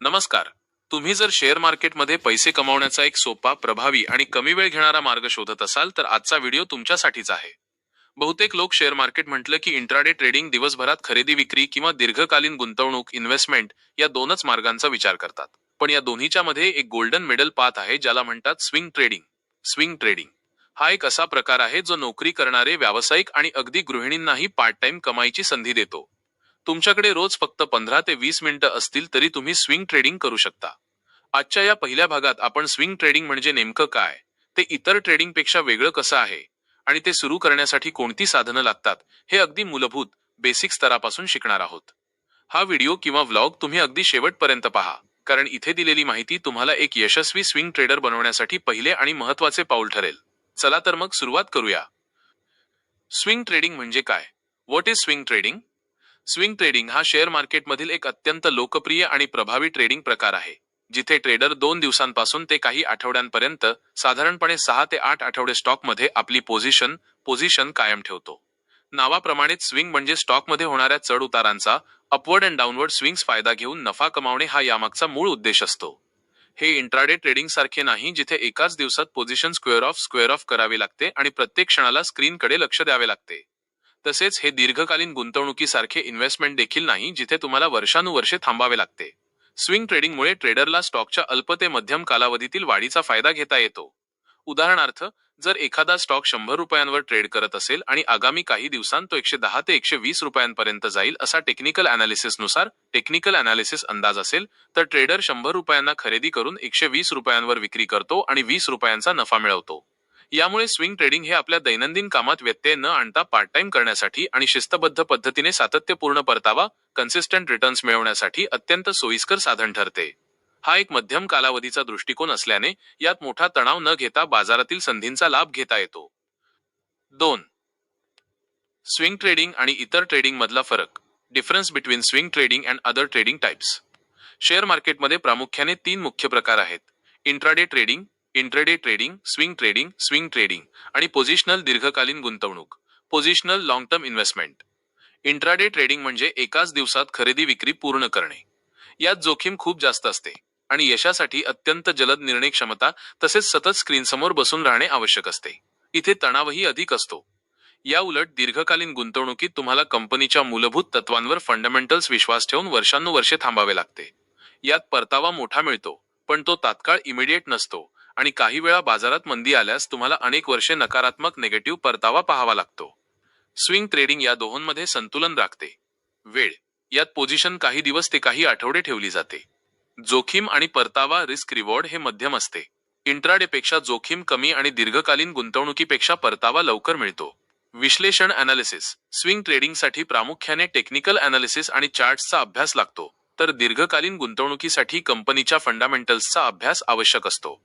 नमस्कार. तुम्ही जर शेअर मार्केटमध्ये पैसे कमावण्याचा एक सोपा प्रभावी आणि कमी वेळ घेणारा मार्ग शोधत असाल तर आजचा व्हिडिओ तुमच्यासाठीच आहे. बहुतेक लोक शेअर मार्केट म्हटलं की इंट्राडे ट्रेडिंग दिवसभरात खरेदी विक्री किंवा दीर्घकालीन गुंतवणूक इन्व्हेस्टमेंट या दोनच मार्गांचा विचार करतात. पण या दोन्हीच्या मध्ये एक गोल्डन मेडल पाथ आहे ज्याला म्हणतात स्विंग ट्रेडिंग. स्विंग ट्रेडिंग हा एक असा प्रकार आहे जो नोकरी करणारे व्यावसायिक आणि अगदी गृहिणींनाही पार्ट टाइम कमाईची संधी देतो. तुमच्याकडे रोज फक्त पंधरा ते वीस मिनिटं असतील तरी तुम्ही स्विंग ट्रेडिंग करू शकता. आजच्या या पहिल्या भागात आपण स्विंग ट्रेडिंग म्हणजे नेमकं काय? ते इतर ट्रेडिंगपेक्षा वेगळं कसं आहे? आणि ते सुरू करण्यासाठी कोणती साधनं लागतात? हे अगदी मूलभूत बेसिक स्तरापासून शिकणार आहोत. हा व्हिडिओ किंवा व्लॉग तुम्ही अगदी शेवटपर्यंत पहा कारण इथे दिलेली माहिती तुम्हाला एक यशस्वी स्विंग ट्रेडर बनवण्यासाठी पहिले आणि महत्त्वाचे पाऊल ठरेल. चला तर मग सुरुवात करूया. स्विंग ट्रेडिंग म्हणजे काय? What is swing trading? Swing trading हा शेअर मार्केटमधील एक अत्यंत लोकप्रिय आणि प्रभावी ट्रेडिंग प्रकार आहे जिथे ट्रेडर दोन दिवसांपासून ते काही आठवड्यांपर्यंत साधारणपणे सहा ते आठ आठवडे स्टॉकमध्ये आपली पोझिशन पोझिशन कायम ठेवतो. नावाप्रमाणेच स्विंग म्हणजे स्टॉकमध्ये होणाऱ्या चढ उतारांचा अपवर्ड अँड डाऊनवर्ड स्विंग्स फायदा घेऊन नफा कमावणे हा यामागचा मूळ उद्देश असतो. हे इंट्राडे ट्रेडिंग सारखे नाही जिथे एकाच दिवसात position square off square off करावी लागते आणि प्रत्येक क्षणाला स्क्रीनकडे लक्ष द्यावे लागते. तसेच हे दीर्घकालीन गुंतवणुकीसारखे इन्व्हेस्टमेंट देखील नाही जिथे तुम्हाला वर्षानुवर्षे थांबावे लागते. स्विंग ट्रेडिंगमुळे ट्रेडरला स्टॉकच्या अल्प ते मध्यम कालावधीतील वाढीचा फायदा घेता येतो. उदाहरणार्थ जर एखादा स्टॉक शंभर रुपयांवर ट्रेड करत असेल आणि आगामी काही दिवसांत तो एकशे दहा ते एकशे वीस रुपयांपर्यंत जाईल असा टेक्निकलनुसार टेक्निकल अनालिसिस अंदाज असेल तर ट्रेडर शंभर रुपयांना खरेदी करून एकशे वीस रुपयांवर विक्री करतो आणि वीस रुपयांचा नफा मिळवतो. यामुळे स्विंग ट्रेडिंग हे आपल्या दैनंदिन कामात व्यत्यय न आणता पार्ट टाइम करण्यासाठी आणि शिस्तबद्ध पद्धतीने सातत्यपूर्ण परतावा कन्सिस्टंट रिटर्न्स मिळवण्यासाठी अत्यंत सोयीस्कर साधन ठरते. हा एक मध्यम कालावधीचा दृष्टिकोन असल्याने यात मोठा तणाव न घेता बाजारातील संधींचा लाभ घेता येतो. दोन स्विंग ट्रेडिंग आणि इतर ट्रेडिंग मधला फरक. Difference between swing trading and other trading types share मार्केटमध्ये प्रामुख्याने तीन मुख्य प्रकार आहेत. Intraday trading intraday trading swing trading swing trading आणि पोझिशनल दीर्घकालीन गुंतवणूक positional long term investment intraday trading म्हणजे एकाच दिवसात खरेदी विक्री पूर्ण करणे. यात जोखीम खूप जास्त असते आणि यशासाठी अत्यंत जलद निर्णय क्षमता तसेच सतत स्क्रीन समोर बसून राहणे आवश्यक असते. इथे तणावही अधिक असतो. या उलट दीर्घकालीन गुंतवणुकीत तुम्हाला कंपनीच्या मूलभूत तत्वांवर फंडामेंटल्स विश्वास ठेवून वर्षानुवर्षे थांबावे लागते. यात परतावा मोठा मिळतो पण तो तात्काळ इमिडिएट नसतो. आणि काही वेळा बाजारात मंदी आल्यास तुम्हाला अनेक वर्षे नकारात्मक नेगेटिव्ह परतावा पाहावा लागतो. स्विंग ट्रेडिंग या दोहोंमध्ये संतुलन राखते. वेळ. यात पोझिशन काही दिवस ते काही आठवडे ठेवली जाते. जोखीम आणि परतावा रिस्क रिवॉर्ड हे मध्यम असते. इंट्राडेपेक्षा जोखीम कमी आणि दीर्घकालीन गुंतवणुकीपेक्षा परतावा लवकर मिळतो. विश्लेषण अनालिसिस स्विंग ट्रेडिंगसाठी प्रामुख्याने टेक्निकल अनालिसिस आणि चार्ट्सचा अभ्यास लागतो. तर दीर्घकालीन गुंतवणुकीसाठी कंपनीच्या फंडामेंटल्सचा अभ्यास आवश्यक असतो.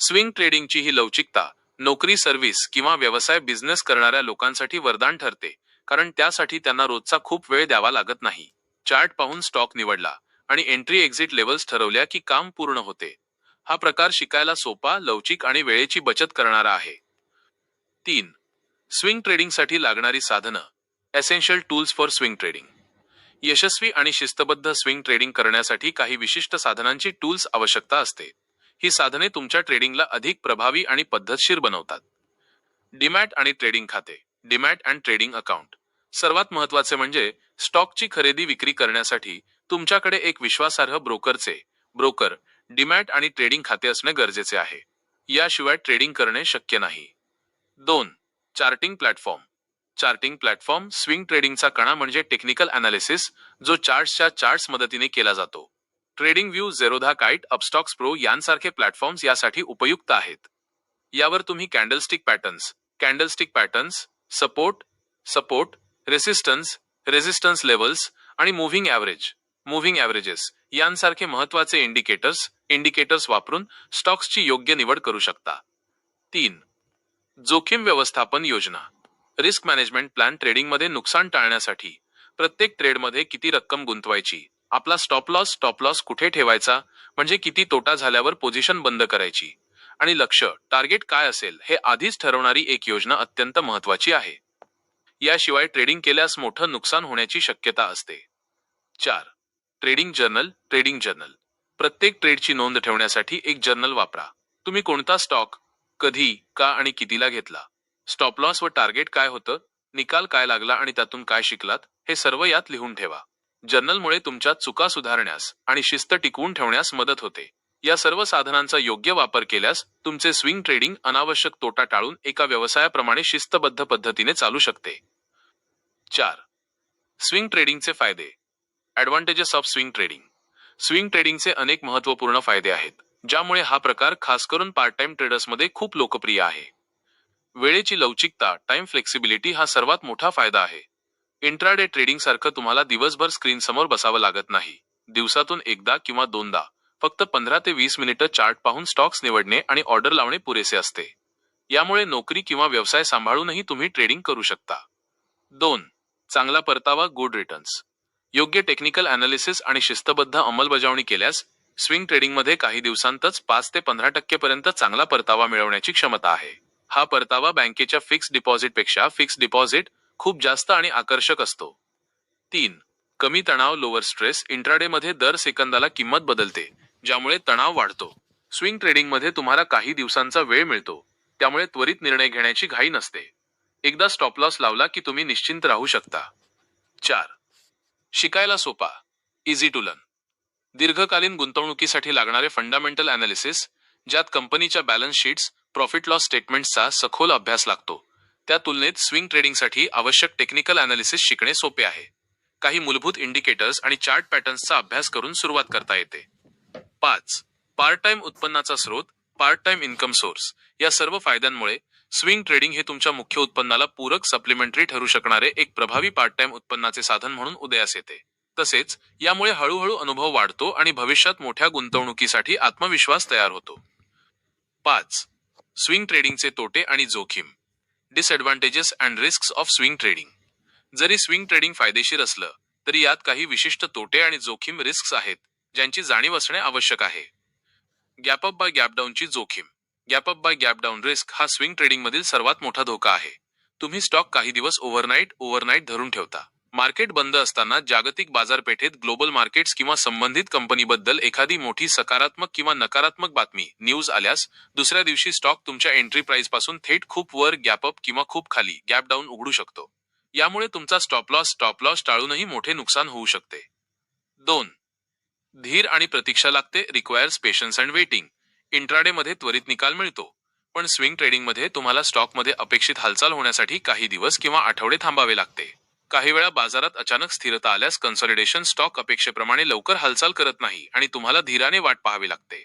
स्विंग ट्रेडिंगची ही लवचिकता नोकरी सर्व्हिस किंवा व्यवसाय बिझनेस करणाऱ्या लोकांसाठी वरदान ठरते कारण त्यासाठी त्यांना रोजचा खूप वेळ द्यावा लागत नाही. चार्ट पाहून स्टॉक निवडला आणि एंट्री एक्झिट लेवल्स ठरवल्या की काम पूर्ण होते. हा प्रकार शिकायला सोपा लवचिक आणि वेळेची बचत करणारा आहे. तीन स्विंग ट्रेडिंगसाठी लागणारी साधनं essential tools for swing trading. यशस्वी आणि शिस्तबद्ध स्विंग ट्रेडिंग करण्यासाठी काही विशिष्ट साधनांची टूल्स आवश्यकता असते. ही साधने तुमच्या ट्रेडिंगला अधिक प्रभावी आणि पद्धतशीर बनवतात. डीमॅट आणि ट्रेडिंग खाते. डीमॅट अँड ट्रेडिंग अकाउंट सर्वात महत्त्वाचे म्हणजे स्टॉकची खरेदी विक्री करण्यासाठी तुमच्याकडे एक विश्वासार्ह ब्रोकरचे ब्रोकर डीमॅट आणि ट्रेडिंग खाते असणे गरजेचे आहे. याशिवाय ट्रेडिंग करणे शक्य नाही. दोन charting platform charting platform swing ट्रेडिंगचा कणा म्हणजे टेक्निकल अनालिसिस जो चार्ट्सच्या चार्ट्स मदतीने केला जातो. Trading View Zerodha Kite Upstox pro यांसारखे प्लॅटफॉर्म्स यासाठी उपयुक्त आहेत. यावर तुम्ही candlestick patterns candlestick patterns support support resistance resistance levels आणि मुव्हिंग ॲव्हरेज मुव्हिंग ॲव्हरेजेस यांसारखे महत्त्वाचे इंडिकेटर्स इंडिकेटर्स वापरून स्टॉक्सची योग्य निवड करू शकता. तीन जोखीम व्यवस्थापन योजना रिस्क मॅनेजमेंट प्लॅन ट्रेडिंगमध्ये नुकसान टाळण्यासाठी प्रत्येक ट्रेडमध्ये किती रक्कम गुंतवायची? आपला स्टॉप लॉस स्टॉप लॉस कुठे ठेवायचा? म्हणजे किती तोटा झाल्यावर पोझिशन बंद करायची? आणि लक्ष टार्गेट काय असेल हे आधीच ठरवणारी एक योजना अत्यंत महत्वाची आहे. याशिवाय ट्रेडिंग केल्यास मोठं नुकसान होण्याची शक्यता असते. चार ट्रेडिंग जर्नल ट्रेडिंग जर्नल प्रत्येक ट्रेडची नोंद ठेवण्यासाठी एक जर्नल वापरा. तुम्ही कोणता स्टॉक कधी का आणि कितीला घेतला? स्टॉप लॉस व टार्गेट काय होतं? निकाल काय लागला आणि त्यातून काय शिकलात? हे सर्व यात लिहून ठेवा. जर्नलमुळे तुमच्या चुका सुधारण्यास आणि शिस्त टिकवून ठेवण्यास मदत होते. या सर्व साधनांचा योग्य वापर केल्यास तुमचे स्विंग ट्रेडिंग अनावश्यक तोटा टाळून एका व्यवसायाप्रमाणे शिस्तबद्ध पद्धतीने चालू शकते. चार. स्विंग ट्रेडिंगचे फायदे. Advantages of swing trading swing ट्रेडिंगचे अनेक महत्त्वपूर्ण फायदे आहेत ज्यामुळे हा प्रकार खास करून पार्ट टाइम ट्रेडर्समध्ये खूप लोकप्रिय आहे. वेळेची लवचिकता टाइम फ्लेक्सिबिलिटी हा सर्वात मोठा फायदा आहे. इंट्राडे ट्रेडिंग सारखं तुम्हाला दिवसभर स्क्रीन समोर बसावं लागत नाही. दिवसातून एकदा किंवा दोनदा. फक्त पंधरा ते वीस मिनिटं चार्ट पाहून स्टॉक्स निवडणे आणि ऑर्डर लावणे पुरेसे असते. यामुळे नोकरी किंवा व्यवसाय सांभाळूनही तुम्ही ट्रेडिंग करू शकता. दोन. चांगला परतावा गुड रिटर्न्स योग्य टेक्निकल अनालिसिस आणि शिस्तबद्ध अंमलबजावणी केल्यास स्विंग ट्रेडिंगमध्ये काही दिवसांतच पाच ते पंधरा टक्केपर्यंत चांगला परतावा मिळवण्याची क्षमता आहे. हा परतावा बँकेच्या फिक्स डिपॉझिटपेक्षा फिक्स डिपॉझिट खूप जास्त आणि आकर्षक असतो. तीन कमी तणाव लोअर स्ट्रेस इंट्राडेमध्ये दर सेकंदाला किंमत बदलते ज्यामुळे तणाव वाढतो. स्विंग ट्रेडिंगमध्ये तुम्हाला काही दिवसांचा वेळ मिळतो त्यामुळे त्वरित निर्णय घेण्याची घाई नसते. एकदा स्टॉप लॉस लावला की तुम्ही निश्चिंत राहू शकता. चार शिकायला सोपा इझी टू लर्न दीर्घकालीन गुंतवणुकीसाठी लागणारे फंडामेंटल अनालिसिस ज्यात कंपनीच्या बॅलन्स शीट्स प्रॉफिट लॉस स्टेटमेंट्सचा सखोल अभ्यास लागतो. त्या तुलनेत स्विंग ट्रेडिंगसाठी आवश्यक टेक्निकल अनालिसिस शिकणे सोपे आहे. काही मूलभूत इंडिकेटर्स आणि चार्ट पॅटर्न्सचा अभ्यास करून सुरुवात करता येते. पाच पार्ट टाइम उत्पन्नाचा स्रोत पार्ट टाइम इन्कम सोर्स या सर्व फायद्यांमुळे स्विंग ट्रेडिंग हे तुमच्या मुख्य उत्पन्नाला पूरक सप्लिमेंटरी ठरू शकणारे एक प्रभावी पार्ट टाइम उत्पन्नाचे साधन म्हणून उदयास येते. तसेच यामुळे हळूहळू अनुभव वाढतो आणि भविष्यात मोठ्या गुंतवणुकीसाठी आत्मविश्वास तयार होतो. पाच स्विंग ट्रेडिंगचे तोटे आणि जोखीम. Disadvantages and risk of swing trading जरी स्विंग ट्रेडिंग फायदेशीर असलं तरी यात काही विशिष्ट तोटे आणि जोखीम रिस्क आहेत ज्यांची जाणीव असणे आवश्यक आहे. गॅप अप बाय गॅप डाऊनची जोखीम. Gap up by gap down risk हा स्विंग ट्रेडिंग मधील सर्वात मोठा धोका आहे. तुम्ही स्टॉक काही दिवस ओव्हरनाईट ओव्हरनाईट धरून ठेवता. मार्केट बंद असताना जागतिक बाजारपेठेत ग्लोबल मार्केट्स किंवा संबंधित कंपनीबद्दल एखादी मोठी सकारात्मक किंवा नकारात्मक बातमी. न्यूज आल्यास दुसऱ्या दिवशी स्टॉक तुमच्या एंट्री प्राइसपासून थेट खूप वर गॅप अप किंवा खूप खाली गॅप डाऊन उघडू शकतो. यामुळे तुमचा स्टॉप लॉस स्टॉप लॉस टाळूनही मोठे नुकसान होऊ शकते. दोन धीर आणि प्रतीक्षा लागते requires patience and waiting. Intraday मध्ये त्वरित निकाल मिळतो पण स्विंग ट्रेडिंगमध्ये तुम्हाला स्टॉकमध्ये अपेक्षित हालचाल होण्यासाठी काही दिवस किंवा आठवडे थांबावे लागते. काही वेळा बाजारात अचानक स्थिरता आल्यास कन्सॉलिडेशन स्टॉक अपेक्षेप्रमाणे लवकर हालचाल करत नाही आणि तुम्हाला धीराने वाट पाहावी लागते.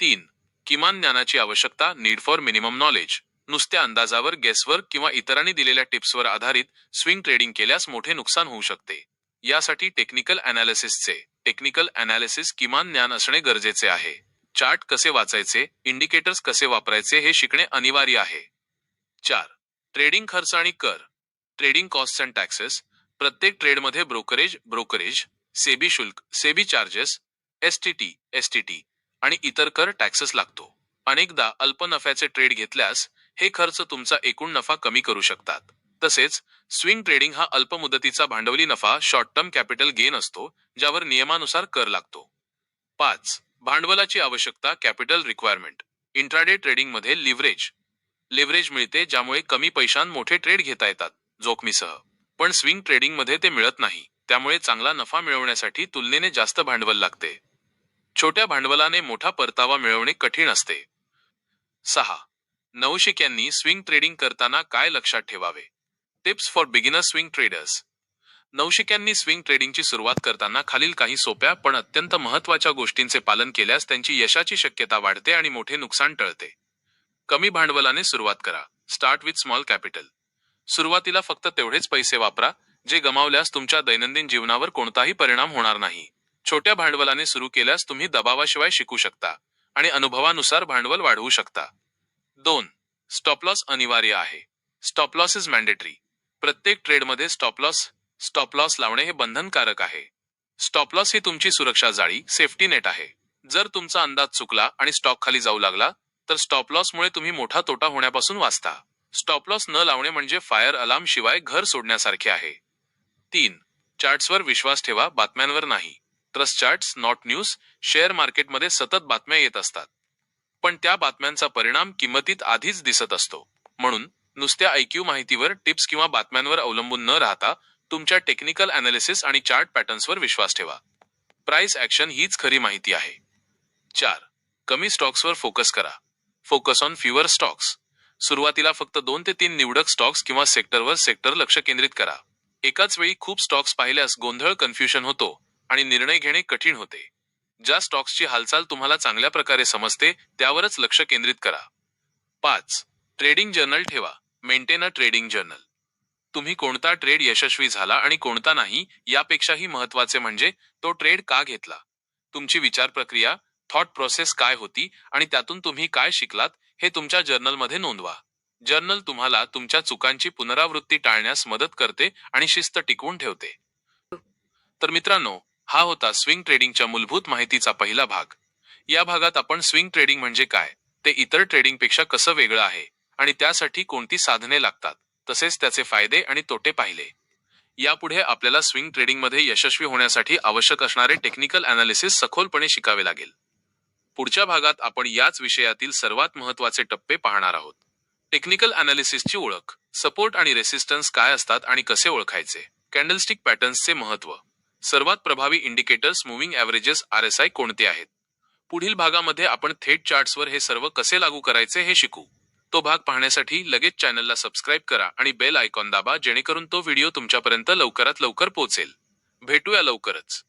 तीन किमान ज्ञानाची आवश्यकता नीड फॉर मिनिमम नॉलेज नुसत्या अंदाजावर गेसवर किंवा इतरांनी दिलेल्या टिप्सवर आधारित स्विंग ट्रेडिंग केल्यास मोठे नुकसान होऊ शकते. यासाठी टेक्निकल अनालिसिसचे टेक्निकल अनालिसिस किमान ज्ञान असणे गरजेचे आहे. चार्ट कसे वाचायचे इंडिकेटर्स कसे वापरायचे हे शिकणे अनिवार्य आहे. चार ट्रेडिंग खर्च आणि कर. ट्रेडिंग कॉस्ट अँड टॅक्सेस प्रत्येक ट्रेडमध्ये ब्रोकरेज ब्रोकरेज सेबी शुल्क SEBI charges S T T S T T आणि इतर कर टॅक्सेस लागतो. अनेकदा अल्प नफ्याचे ट्रेड घेतल्यास हे खर्च तुमचा एकूण नफा कमी करू शकतात. तसेच स्विंग ट्रेडिंग हा अल्प मुदतीचा भांडवली नफा शॉर्ट टर्म कॅपिटल गेन असतो ज्यावर नियमानुसार कर लागतो. पाच भांडवलाची आवश्यकता कॅपिटल रिक्वायरमेंट इंट्राडे ट्रेडिंगमध्ये लिव्हरेज लिव्हरेज मिळते ज्यामुळे कमी पैशांत मोठे ट्रेड घेता येतात. जोखमीसह. पण स्विंग ट्रेडिंगमध्ये ते मिळत नाही. त्यामुळे चांगला नफा मिळवण्यासाठी तुलनेने जास्त भांडवल लागते. छोट्या भांडवलाने मोठा परतावा मिळवणे कठीण असते. सहा. नवशिक्यांनी स्विंग ट्रेडिंग करताना काय लक्षात ठेवावे? Tips for beginner swing traders. नवशिक्यांनी swing ट्रेडिंगची सुरुवात करताना खालील काही सोप्या पण अत्यंत महत्त्वाच्या गोष्टींचे पालन केल्यास त्यांची यशाची शक्यता वाढते आणि मोठे नुकसान टळते. कमी भांडवलाने सुरुवात करा. Start with small capital. सुरुवातीला फक्त तेवढेच पैसे वापरा जे गमावल्यास तुमच्या दैनंदिन जीवनावर कोणताही परिणाम होणार नाही. छोट्या भांडवलाने सुरू केल्यास तुम्ही दबावाशिवाय शिकू शकता आणि अनुभवानुसार भांडवल वाढवू शकता. दोन स्टॉपलॉस अनिवार्य आहे. स्टॉपलॉस इज मॅन्डेटरी प्रत्येक ट्रेडमध्ये स्टॉपलॉस स्टॉपलॉस लावणे हे बंधनकारक आहे. स्टॉपलॉस ही तुमची सुरक्षा जाळी सेफ्टी नेट आहे. जर तुमचा अंदाज चुकला आणि स्टॉक खाली जाऊ लागला तर स्टॉपलॉसमुळे तुम्ही मोठा तोटा होण्यापासून वाचता. स्टॉपलॉस न लावणे म्हणजे फायर अलार्म शिवाय घर सोडण्यासारखे आहे. तीन चार्ट्सवर विश्वास ठेवा बातम्यांवर नाही. Trust charts not news share मार्केटमध्ये सतत बातम्या येत असतात. पण त्या बातम्यांचा परिणाम किंमतीत आधीच दिसत असतो. म्हणून नुसत्या ऐक्यू माहितीवर टिप्स किंवा बातम्यांवर अवलंबून न राहता तुमच्या टेक्निकल अनालिसिस आणि चार्ट पॅटर्न्सवर विश्वास ठेवा. प्राइस ऍक्शन हीच खरी माहिती आहे. चार कमी स्टॉक्सवर फोकस करा. फोकस ऑन फ्युअर स्टॉक्स सुरुवातीला फक्त दोन ते तीन निवडक स्टॉक्स किंवा सेक्टरवर सेक्टर लक्ष केंद्रित करा. एकाच वेळी खूप स्टॉक्स पाहिल्यास गोंधळ कन्फ्युजन होतो आणि निर्णय घेणे कठीण होते. ज्या स्टॉक्सची हालचाल तुम्हाला चांगल्या प्रकारे समजते त्यावरच लक्ष केंद्रित करा. पाच. ट्रेडिंग जर्नल ठेवा. Maintain a trading journal. तुम्ही कोणता ट्रेड यशस्वी झाला आणि कोणता नाही यापेक्षाही महत्त्वाचे म्हणजे तो ट्रेड का घेतला? तुमची विचार प्रक्रिया थॉट प्रोसेस काय होती आणि त्यातून तुम्ही काय शिकलात हे तुमच्या जर्नलमध्ये नोंदवा. जर्नल तुम्हाला तुमच्या चुकांची पुनरावृत्ती टाळण्यास मदत करते आणि शिस्त टिकवून ठेवते. तर मित्रांनो हा होता स्विंग ट्रेडिंगच्या मूलभूत माहितीचा पहिला भाग. या भागात आपण स्विंग ट्रेडिंग म्हणजे काय ते इतर ट्रेडिंगपेक्षा कसं वेगळं आहे आणि त्यासाठी कोणती साधने लागतात तसेच त्याचे फायदे आणि तोटे पाहिले. यापुढे आपल्याला स्विंग ट्रेडिंगमध्ये यशस्वी होण्यासाठी आवश्यक असणारे टेक्निकल अनालिसिस सखोलपणे शिकावे लागेल. पुढच्या भागात आपण याच विषयातील सर्वात महत्त्वाचे टप्पे पाहणार आहोत. टेक्निकल अनालिसिसची ओळख सपोर्ट आणि रेसिस्टन्स काय असतात आणि कसे ओळखायचे? कॅन्डलस्टिक पॅटर्न्सचे महत्त्व सर्वात प्रभावी indicators moving averages R S I कोणते आहेत? पुढील भागामध्ये आपण थेट चार्ट्सवर हे सर्व कसे लागू करायचे हे शिकू. तो भाग पाहण्यासाठी लगेच चॅनलला सबस्क्राईब करा आणि बेल आयकॉन दाबा जेणेकरून तो व्हिडिओ तुमच्यापर्यंत लवकरात लवकर पोहोचेल. भेटूया लवकरच.